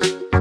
you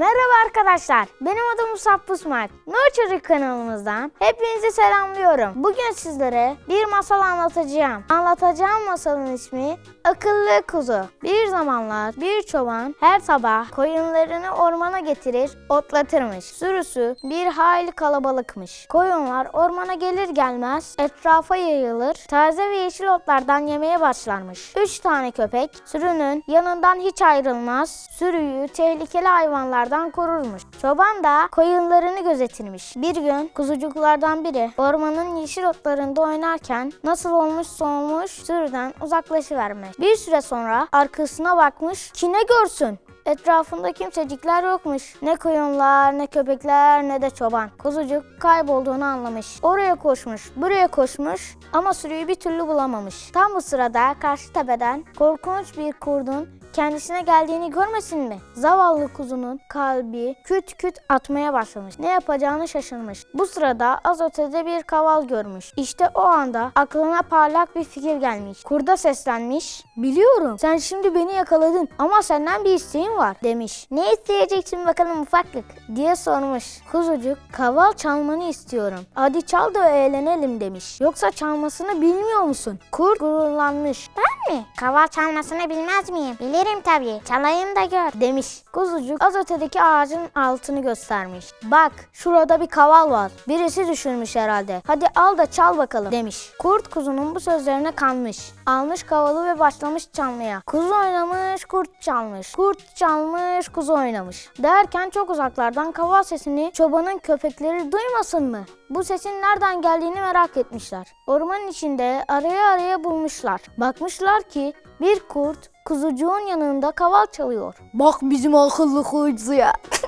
Merhaba arkadaşlar. Benim adım Musab Pusmak. Nur Çocuk kanalımızdan hepinizi selamlıyorum. Bugün sizlere bir masal anlatacağım. Anlatacağım masalın ismi Akıllı Kuzu. Bir zamanlar bir çoban her sabah koyunlarını ormana getirir, otlatırmış. Sürüsü bir hayli kalabalıkmış. Koyunlar ormana gelir gelmez etrafa yayılır, taze ve yeşil otlardan yemeye başlarmış. Üç tane köpek sürünün yanından hiç ayrılmaz, sürüyü tehlikeli hayvanlardan korurmuş. Çoban da koyunlarını gözetirmiş. Bir gün kuzucuklardan biri ormanın yeşil otlarında oynarken nasıl olmuş olmuş sürüden uzaklaşıvermiş. Bir süre sonra arkasına bakmış ki ne görsün? Etrafında kimsecikler yokmuş. Ne koyunlar, ne köpekler, ne de çoban. Kuzucuk kaybolduğunu anlamış. Oraya koşmuş, buraya koşmuş ama sürüyü bir türlü bulamamış. Tam bu sırada karşı tepeden korkunç bir kurdun kendisine geldiğini görmesin mi? Zavallı kuzunun kalbi küt küt atmaya başlamış. Ne yapacağını şaşırmış. Bu sırada az ötede bir kaval görmüş. İşte o anda aklına parlak bir fikir gelmiş. Kurda seslenmiş. Biliyorum sen şimdi beni yakaladın ama senden bir isteğim var demiş. Ne isteyeceksin bakalım ufaklık diye sormuş. Kuzucuk kaval çalmanı istiyorum. Hadi çal da eğlenelim demiş. Yoksa çalmasını bilmiyor musun? Kurt gururlanmış. Ben mi? Kaval çalmasını bilmez miyim? Bilirim tabii. Çalayım da gör demiş. Kuzucuk az ötedeki ağacın altını göstermiş. Bak şurada bir kaval var. Birisi düşürmüş herhalde. Hadi al da çal bakalım demiş. Kurt kuzunun bu sözlerine kanmış. Almış kavalı ve başlamış çalmaya. Kuzu oynamış, kurt çalmış. Kurt çalmış, kuzu oynamış. Derken çok uzaklardan kaval sesini çobanın köpekleri duymasın mı? Bu sesin nereden geldiğini merak etmişler. Ormanın içinde araya araya bulmuşlar. Bakmışlar ki bir kurt kuzucuğun yanında kaval çalıyor. Bak bizim akıllı kuyucuya.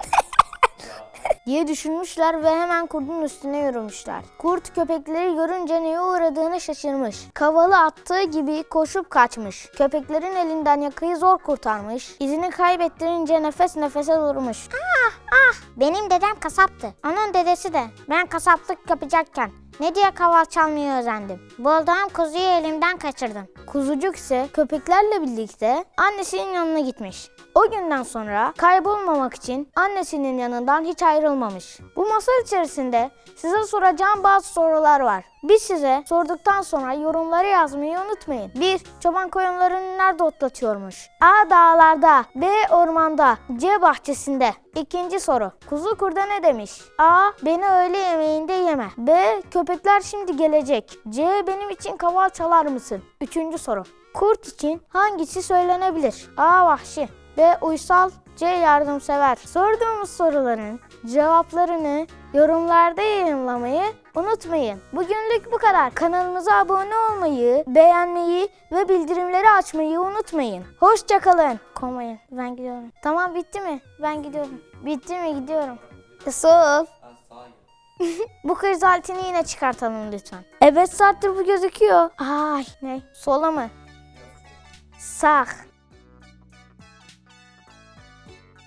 diye düşünmüşler ve hemen kurdun üstüne yürümüşler. Kurt köpekleri görünce neye uğradığını şaşırmış. Kavalı attığı gibi koşup kaçmış. Köpeklerin elinden yakayı zor kurtarmış. İzini kaybettirince nefes nefese durmuş. Ah ah benim dedem kasaptı. Onun dedesi de. Ben kasaplık yapacakken ne diye kaval çalmayı özendim. Bulduğum kuzuyu elimden kaçırdım. Kuzucuk ise köpeklerle birlikte annesinin yanına gitmiş. O günden sonra kaybolmamak için annesinin yanından hiç ayrılmamış. Bu masal içerisinde size soracağım bazı sorular var. Biz size sorduktan sonra yorumları yazmayı unutmayın. 1. Çoban koyunlarını nerede otlatıyormuş? A. Dağlarda B. Ormanda C. Bahçesinde İkinci soru. Kuzu kurda ne demiş? A. Beni öğle yemeğinde yeme. B. Köpekler şimdi gelecek. C. Benim için kaval çalar mısın? Üçüncü soru. Kurt için hangisi söylenebilir? A. Vahşi. B. Uysal. C. Yardımsever. Sorduğumuz soruların cevaplarını yorumlarda yayınlamayı unutmayın. Bugünlük bu kadar. Kanalımıza abone olmayı, beğenmeyi ve bildirimleri açmayı unutmayın. Hoşçakalın. Komayın. Ben gidiyorum. Tamam bitti mi? Ben gidiyorum. Bitti mi? Gidiyorum. Nasıl? bu kriz aletini yine çıkartalım lütfen. Evet saattir bu gözüküyor. Ay ne? Sola mı? Sağ.